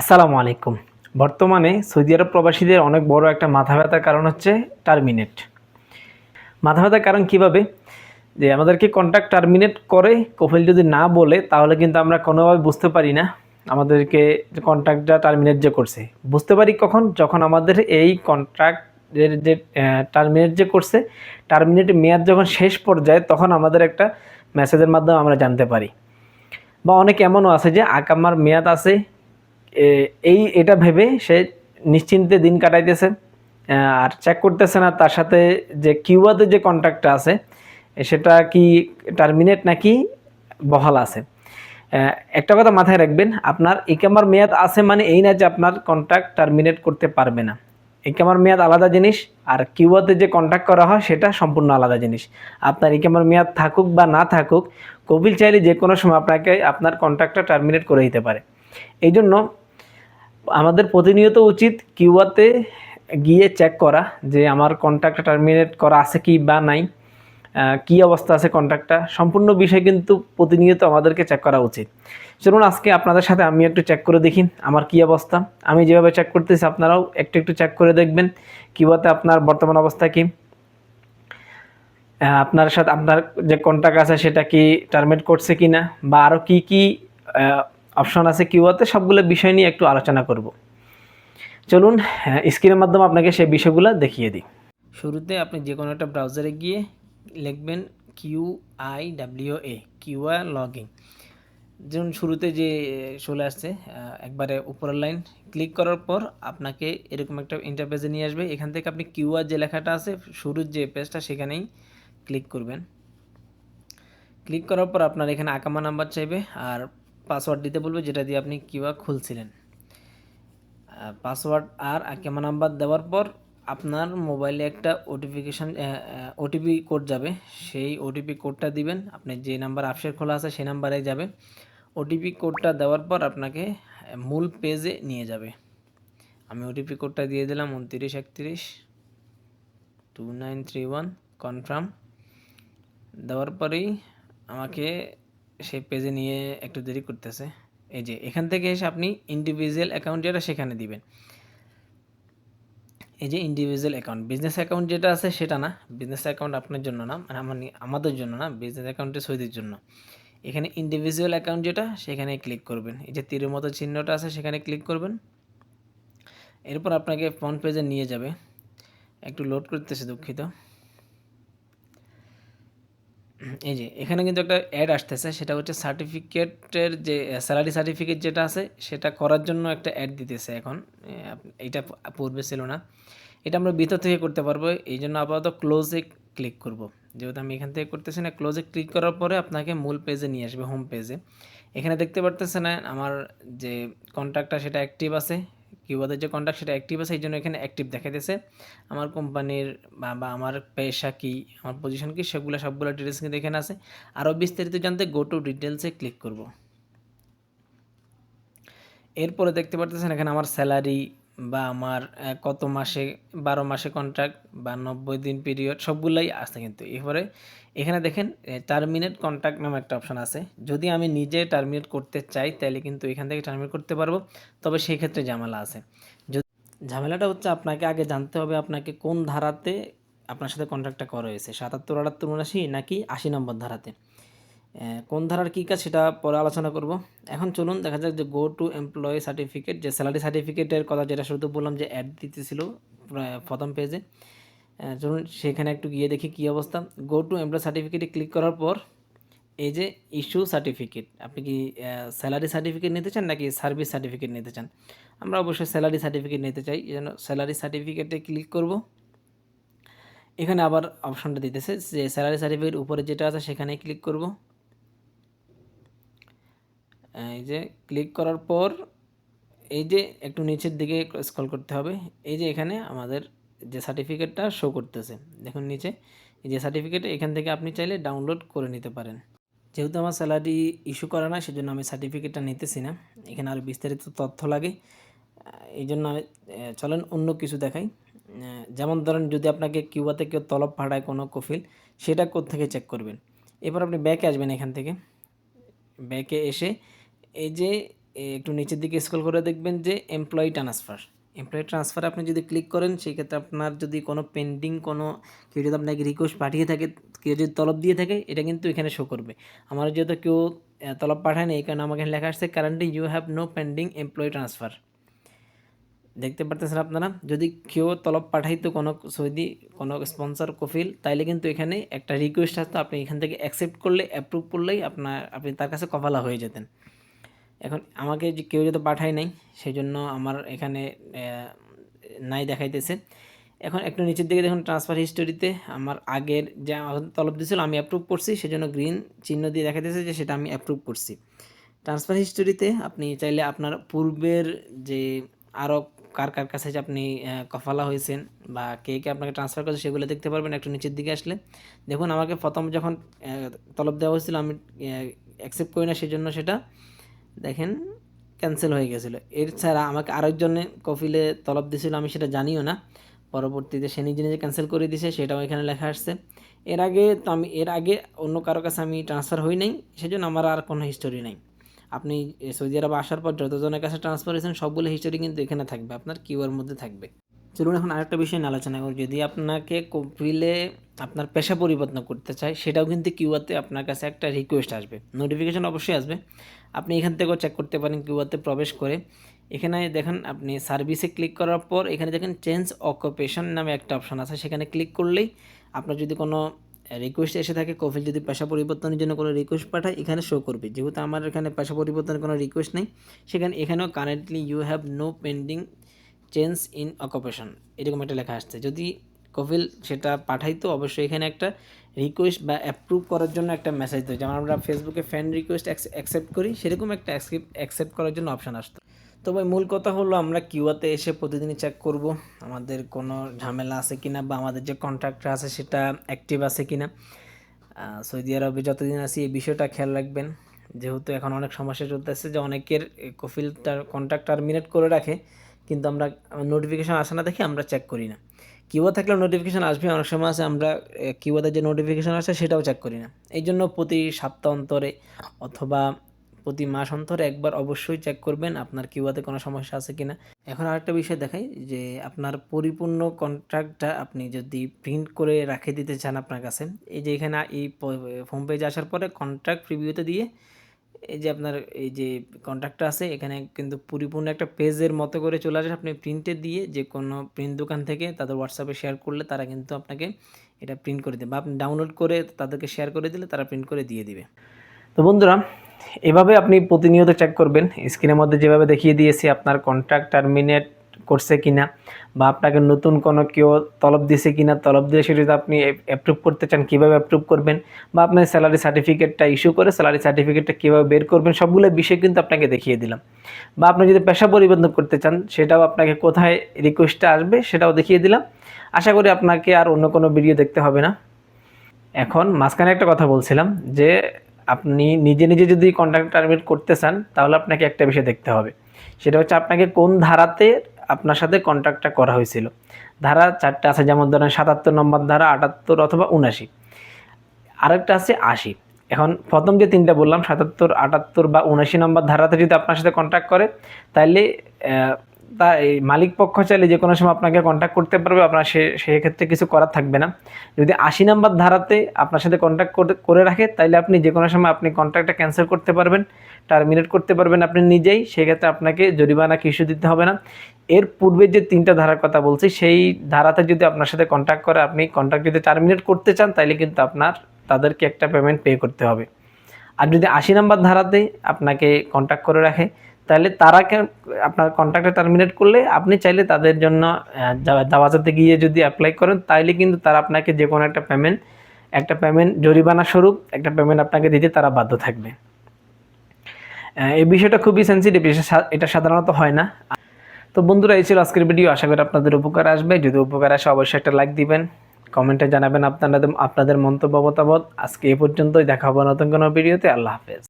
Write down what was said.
আসসালামু আলাইকুম। বর্তমানে সৌদি আরব প্রবাসীদের অনেক বড় একটা মাথা ব্যথার কারণ হচ্ছে টার্মিনেট। মাথা ব্যথার কারণ কীভাবে? যে আমাদেরকে কন্ট্যাক্ট টার্মিনেট করে কফিল যদি না বলে, তাহলে কিন্তু আমরা কোনোভাবে বুঝতে পারি না আমাদেরকে কন্ট্রাক্টটা টার্মিনেট যে করছে। বুঝতে পারি কখন? যখন আমাদের এই কন্ট্রাক্টের যে টার্মিনেট যে করছে টার্মিনেট মেয়াদ যখন শেষ পর্যায়ে, তখন আমাদের একটা মেসেজের মাধ্যমে আমরা জানতে পারি। বা অনেক এমনও আছে যে আকামার মেয়াদ আছে এই, এটা ভেবে সে নিশ্চিন্তে দিন কাটাইতেছে আর চেক করতেছে না, তার সাথে যে কিউয়াতে যে কন্ট্রাক্টটা আছে সেটা কি টার্মিনেট নাকি বহাল আছে। একটা কথা মাথায় রাখবেন, আপনার ইকামার মেয়াদ আছে মানে এই না যে আপনার কন্ট্রাক্ট টার্মিনেট করতে পারবে না। ইকামার মেয়াদ আলাদা জিনিস, আর কিউয়াতে যে কন্ট্যাক্ট করা হয়, সেটা সম্পূর্ণ আলাদা জিনিস। আপনার ইকামার মেয়াদ থাকুক বা না থাকুক, কবিল চাইলে যে কোনো সময় আপনাকে আপনার কন্ট্রাক্টটা টার্মিনেট করে দিতে পারে। এই জন্য আমাদের প্রতিনিয়ত উচিত কিউয়াতে গিয়ে চেক করা যে আমার কন্ট্রাক্টটা টার্মিনেট করা আছে কি বা নাই কি অবস্থা আছে কন্ট্রাক্টটা সম্পূর্ণ বিষয় কিন্তু প্রতিনিয়ত আমাদেরকে চেক করা উচিত। চলুন আজকে আপনাদের সাথে আমি একটু চেক করে দেখি আমার কি অবস্থা। আমি যেভাবে চেক করতেছি আপনারাও একটু একটু চেক করে দেখবেন কিউয়াতে আপনার বর্তমান অবস্থা কি। আপনার সাথে আপনার যে কন্ট্রাক্ট আছে সেটা কি টার্মিনেট করছে কি না বা আরও কি কি অপশন আছে কিউআতে সবগুলো বিষয় নিয়ে একটু আলোচনা করব। চলুন স্ক্রিনের মাধ্যমে আপনাকে সেই বিষয়গুলো দেখিয়ে দিই। শুরুতে আপনি যে কোনো একটা ব্রাউজারে গিয়ে লিখবেন Q I W A Qiwa in যেমন শুরুতে যে চলে আসছে একবারে উপরের লাইন ক্লিক করার পর আপনাকে এরকম একটা ইন্টারপেজে নিয়ে আসবে। এখান থেকে আপনি কিউআর যে লেখাটা আছে, শুরুর যে পেজটা সেখানেই ক্লিক করবেন। ক্লিক করার পর আপনার এখানে আকামা নাম্বার চাইবে, আর পাসওয়ার্ড দিতে বলবে, যেটা দিয়ে আপনি কিউআর খুলছিলেন। পাসওয়ার্ড আর আকামা নাম্বার দেওয়ার পর আপনার মোবাইলে একটা ওটিফিকেশান ওটিপি কোড যাবে। সেই ওটিপি কোডটা দিবেন, আপনি যে নাম্বার আপসের খোলা আছে সেই নাম্বারে যাবে। ওটিপি কোডটা দেওয়ার পর আপনাকে মূল পেজে নিয়ে যাবে। আমি ওটিপি কোডটা দিয়ে দিলাম, উনত্রিশ, একত্রিশ two nine three one confirm দেওয়ার পরেই আমাকে সেই পেজে নিয়ে একটু দেরি করতেছে। এই যে, এখান থেকে এসে আপনি ইন্ডিভিজুয়াল অ্যাকাউন্ট যেটা সেখানে দিবেন। এই যে ইন্ডিভিজুয়াল অ্যাকাউন্ট বিজনেস অ্যাকাউন্ট যেটা আছে সেটা না বিজনেস অ্যাকাউন্ট আপনার জন্য না মানে আমার আমাদের জন্য না বিজনেস অ্যাকাউন্টে সৌদির জন্য। এখানে ইন্ডিভিজুয়াল অ্যাকাউন্ট যেটা, সেখানে ক্লিক করবেন। এই যে তীরের মতো চিহ্নটা আছে, সেখানে ক্লিক করবেন। এরপর আপনাকে ফ্রন্ট পেজে নিয়ে যাবে। একটু লোড করতেছে দুঃখিত। এই যে এখানে কিন্তু একটা অ্যাড আসতেছে সেটা হচ্ছে সার্টিফিকেটের যে স্যালারি সার্টিফিকেট যেটা আছে সেটা করার জন্য একটা অ্যাড দিতেছে এখন। এ, আপ- এইটা পূর্বে ছিল না। এটা আমরা ভিতর থেকে করতে পারব এই জন্য আপাতত ক্লোজে ক্লিক করব। যেহেতু আমি এখান থেকে করতেছি না ক্লোজে ক্লিক করার পরে আপনাকে মূল পেজে নিয়ে আসবে হোম পেজে এখানে দেখতে পারতেছে না আমার যে কন্ট্যাক্টটা সেটা অ্যাক্টিভ আছে। কিউবাদের যে কন্ট্যাক্ট সেটা অ্যাক্টিভ আছে এই জন্য এখানে অ্যাক্টিভ দেখাইতেছে। আমার কোম্পানির বা বা আমার পেশা কী, আমার পজিশন কী, সেগুলো সবগুলো ডিটেলস কিন্তু এখানে আছে। আরও বিস্তারিত জানতে গো টু ডিটেলসে ক্লিক করব। এরপরে দেখতে পারতেছেন এখানে আমার স্যালারি বা আমার কত মাসে, বারো মাসে কন্ট্রাক্ট বা নব্বই দিন পিরিয়ড সবগুলাই আছে কিন্তু। এরপরে এখানে দেখেন টার্মিনেট কন্ট্রাক্ট নামে একটা অপশন আছে। যদি আমি নিজে টার্মিনেট করতে চাই, তাহলে কিন্তু এখান থেকে টার্মিনেট করতে পারব। তবে সেই ক্ষেত্রে ঝামেলা আছে। ঝামেলাটা হচ্ছে আপনাকে আগে জানতে হবে আপনাকে কোন ধারাতে আপনার সাথে কন্ট্রাক্টটা করা হয়েছে। সাতাত্তর, আটাত্তর উনাশি নাকি আশি নম্বর ধারাতে? কোন ধারার কী কাজ সেটা পরে আলোচনা করব। এখন চলুন, দেখা যাক যে গো টু এমপ্লয়ি সার্টিফিকেট যে স্যালারি সার্টিফিকেটের কথা যেটা শুধু বললাম যে অ্যাড দিতেছিল প্রথম পেজে চলুন, সেখানে একটু গিয়ে দেখি কী অবস্থা। গো টু এমপ্লয় সার্টিফিকেটে ক্লিক করার পর, এই যে ইস্যু সার্টিফিকেট আপনি কি স্যালারি সার্টিফিকেট নিতে চান নাকি সার্ভিস সার্টিফিকেট নিতে চান? আমরা অবশ্যই স্যালারি সার্টিফিকেট নিতে চাই, এই জন্য স্যালারি সার্টিফিকেটে ক্লিক করব। এখানে আবার অপশনটা দিতেছে যে স্যালারি সার্টিফিকেট উপরে যেটা আছে সেখানে ক্লিক করব। এই যে ক্লিক করার পর এই যে একটু নিচের দিকে স্ক্রল করতে হবে। এই যে এখানে আমাদের যে সার্টিফিকেটটা শো করতেছে। দেখুন নিচে, এই যে সার্টিফিকেট এখান থেকে আপনি চাইলে ডাউনলোড করে নিতে পারেন। যেহেতু আমার স্যালারি ইস্যু করা না সেজন্য আমি সার্টিফিকেটটা নিতেছি না। এখানে আরও বিস্তারিত তথ্য লাগে। এই জন্য আমি চলেন অন্য কিছু দেখাই। যেমন ধরেন যদি আপনাকে কিউবাতে কেউ তলব পাঠায় কোনো কফিল, সেটা থেকে চেক করবেন? এরপর আপনি ব্যাকে আসবেন এখান থেকে। ব্যাকে এসে এই যে একটু নিচের দিকে স্ক্রল করে দেখবেন যে এমপ্লয়ি ট্রান্সফার এমপ্লয়ি ট্রান্সফার আপনি যদি ক্লিক করেন সেই ক্ষেত্রে আপনার যদি কোনো পেন্ডিং কোনো কেউ যদি আপনাকে রিকোয়েস্ট পাঠিয়ে থাকে, কেউ যদি তলব দিয়ে থাকে, এটা কিন্তু এখানে শো করবে। আমার যেহেতু কেউ তলব পাঠায়নি, এই কারণে আমাকে লেখা আসছে currently you have no pending employee transfer দেখতে পারতেছেন আপনারা? যদি কেউ তলব পাঠাইতো কোনো, সৌদি, কোনো স্পন্সর কফিল তাইলে কিন্তু এখানে একটা রিকোয়েস্ট আসতো, আপনি এখান থেকে অ্যাকসেপ্ট করলে অ্যাপ্রুভ করলেই আপনার, আপনি তার কাছে কফালা হয়ে যেতেন। এখন আমাকে যে কেউ যদি পাঠায় নাই সেই জন্য আমার এখানে নাই দেখাইতেছে। এখন একটু নিচের দিকে দেখুন ট্রান্সফার হিস্টোরিতে আমার আগের যে তলব দিয়েছিল আমি অ্যাপ্রুভ করছি, সেজন্য গ্রিন চিহ্ন দিয়ে দেখাইতেছে যে সেটা আমি অ্যাপ্রুভ করছি। ট্রান্সফার হিস্টোরিতে আপনি চাইলে আপনার পূর্বের যে আরও কার কার কাছে যে আপনি কফালা হয়েছেন বা কে কে আপনাকে ট্রান্সফার করেছে, সেগুলো দেখতে পারবেন। একটু নিচের দিকে আসলে দেখুন, আমাকে প্রথম যখন তলব দেওয়া হয়েছিল, আমি অ্যাকসেপ্ট করি না, সেজন্য সেটা দেখেন ক্যান্সেল হয়ে গেছিল। এর ছাড়া আমাকে আরেকজনে কফিলে তলব দিয়েছিল আমি সেটা জানিও না। পরবর্তীতে সে নিজে নিজে ক্যান্সেল করে দিয়েছে সেটাও এখানে লেখা আসছে। এর আগে তো আমি, এর আগে অন্য কারও কাছে আমি ট্রান্সফার হই নাই, সেজন্য আমার আর কোনো হিস্টোরি নাই। আপনি সৌদি আরব আসার পর যতজনের কাছে ট্রান্সফার হয়েছেন, সবগুলো হিস্টোরি কিন্তু এখানে থাকবে, আপনার কিউআর মধ্যে থাকবে। চলুন এখন আরেকটা বিষয় নিয়ে আলোচনা করি। যদি আপনাকে কপিলে আপনার পেশা পরিবর্তন করতে চায়, সেটাও কিন্তু কিউআতে আপনার কাছে একটা রিকোয়েস্ট আসবে। নোটিফিকেশন অবশ্যই আসবে। আপনি এখান থেকেও চেক করতে পারেন কিউআতে প্রবেশ করে। এখানে দেখেন আপনি সার্ভিসে ক্লিক করার পর, এখানে দেখেন চেঞ্জ অকুপেশন নামে একটা অপশন আছে। সেখানে ক্লিক করলেই আপনার যদি কোনো রিকোয়েস্ট এসে থাকে, কফিল যদি পেশা পরিবর্তনের জন্য কোনো রিকোয়েস্ট পাঠায়, এখানে শো করবে। যেহেতু আমার এখানে পেশা পরিবর্তনের কোনো রিকোয়েস্ট নেই, সেখানে, এখানেও currently you have no pending change in occupation এরকম একটা লেখা আসছে। যদি কফিল সেটা পাঠাইতো অবশ্যই এখানে একটা রিকোয়েস্ট বা অ্যাপ্রুভ করার জন্য একটা মেসেজ দিত যেমন আমরা ফেসবুকে ফ্যান রিকোয়েস্ট অ্যাকসেপ্ট করি, সেরকম একটা অ্যাকসেপ্ট করার জন্য অপশান আসতো। তো ভাই, মূল কথা হলো আমরা কিউআতে এসে প্রতিদিনই চেক করব, আমাদের কোনো ঝামেলা আছে কিনা বা আমাদের যে কন্ট্রাক্টর আছে সেটা অ্যাক্টিভ আছে কিনা। সৌদি আরবে যতদিন আছি এই বিষয়টা খেয়াল রাখবেন, যেহেতু এখন অনেক সমস্যা চলতেছে যে অনেকের কফিলটার কন্ট্রাক্ট টার্মিনেট করে রাখে কিন্তু আমরা নোটিফিকেশন আসে না দেখে আমরা চেক করি না। কিউও থাকলে নোটিফিকেশান আসবে, অনেক সময় আছে আমরা কিউওতে যে নোটিফিকেশান আসে সেটাও চেক করি না। এই জন্য প্রতি সপ্তাহ অন্তরে অথবা প্রতি মাস অন্তরে একবার অবশ্যই চেক করবেন আপনার কিউআতে কোনো সমস্যা আছে কি না এখন আরেকটা বিষয় দেখাই, যে আপনার পরিপূর্ণ কন্ট্রাক্টটা আপনি যদি প্রিন্ট করে রাখে দিতে চান আপনার কাছে, এই যে এখানে এই হোম পেজে আসার পরে কন্ট্রাক্ট প্রিভিউতে দিয়ে এই যে আপনার এই যে কন্ট্রাক্টটা আছে, এখানে কিন্তু পরিপূর্ণ একটা পেজের মতো করে চলে আসে। আপনি প্রিন্টে দিয়ে যে কোনো প্রিন্ট দোকান থেকে তাদের হোয়াটসঅ্যাপে শেয়ার করলে তারা কিন্তু আপনাকে এটা প্রিন্ট করে দেবে। বা আপনি ডাউনলোড করে তাদেরকে শেয়ার করে দিলে তারা প্রিন্ট করে দিয়ে দিবে। তো বন্ধুরা, এভাবে আপনি প্রতিনিয়ত চেক করবেন। স্ক্রিনের মধ্যে যেভাবে দেখিয়ে দিয়েছি, আপনার কন্ট্রাক্ট টার্মিনেট করছে কিনা বা আপনাকে নতুন কোনো কেউ তলব দিয়েছে কিনা, তলব দিয়ে সেটা যদি আপনি অ্যাপ্রুভ করতে চান, কীভাবে অ্যাপ্রুভ করবেন বা আপনার স্যালারি সার্টিফিকেটটা ইস্যু করে স্যালারি সার্টিফিকেটটা কীভাবে বের করবেন, সবগুলো বিষয় কিন্তু আপনাকে দেখিয়ে দিলাম। বা আপনি যদি পেশা পরিবর্তন করতে চান, সেটাও আপনাকে কোথায় রিকোয়েস্টটা আসবে সেটাও দেখিয়ে দিলাম। আশা করি আপনাকে আর অন্য কোনো ভিডিও দেখতে হবে না। এখন মাঝখানে একটা কথা বলছিলাম যে, আপনি নিজে নিজে যদি কন্ট্রাক্ট টার্মিনেট করতে চান, তাহলে আপনাকে একটা বিষয় দেখতে হবে। সেটা হচ্ছে আপনাকে কোন ধারাতে আপনার সাথে কন্ট্রাক্টটা করা হয়েছিল। ধারা চারটে আছে, যেমন ধরেন সাতাত্তর নম্বর ধারা আটাত্তর অথবা উনাশি আরেকটা আছে আশি। এখন প্রথম যে তিনটা বললাম, সাতাত্তর, আটাত্তর বা উনাশি নম্বর ধারাতে যদি আপনার সাথে কন্ট্যাক্ট করে তাহলে তা এই মালিক পক্ষ চাইলে যে কোনো সময় আপনাকে কন্ট্যাক্ট করতে পারবে, আপনার সে সেক্ষেত্রে কিছু করার থাকবে না। যদি আশি নাম্বার ধারাতে আপনার সাথে কন্ট্যাক্ট করে রাখে তাহলে আপনি যে কোনো সময় আপনি কন্ট্যাক্টটা ক্যান্সেল করতে পারবেন টার্মিনেট করতে পারবেন আপনি নিজেই, সেক্ষেত্রে আপনাকে জরিমানা কিছু দিতে হবে না। এর পূর্বে যে তিনটা ধারার কথা বলছি, সেই ধারাতে যদি আপনার সাথে কন্ট্যাক্ট করে, আপনি কন্ট্যাক্ট যদি টার্মিনেট করতে চান তাহলে কিন্তু আপনার, তাদেরকে একটা পেমেন্ট পে করতে হবে। আর যদি আশি নাম্বার ধারাতে আপনাকে কন্ট্যাক্ট করে রাখে তাহলে তারা আপনার কন্ট্রাক্টে টার্মিনেট করলে আপনি চাইলে তাদের জন্য দাওয়াজাতে গিয়ে যদি অ্যাপ্লাই করেন, তাইলে কিন্তু তারা আপনাকে যে কোনো একটা পেমেন্ট একটা পেমেন্ট জরিমানা স্বরূপ, একটা পেমেন্ট আপনাকে দিতে তারা বাধ্য থাকবে। এই বিষয়টা খুবই সেন্সিটিভ এটা সাধারণত হয় না। তো বন্ধুরা, এই ছিল আজকের ভিডিও আশা করি আপনাদের উপকার আসবে। যদি উপকার আসে, অবশ্যই একটা লাইক দিবেন। কমেন্টে জানাবেন আপনাদের আপনাদের মন্তব্য, মতামত। আজকে এ পর্যন্তই, দেখা হবে নতুন কোনো ভিডিওতে আল্লাহ হাফেজ।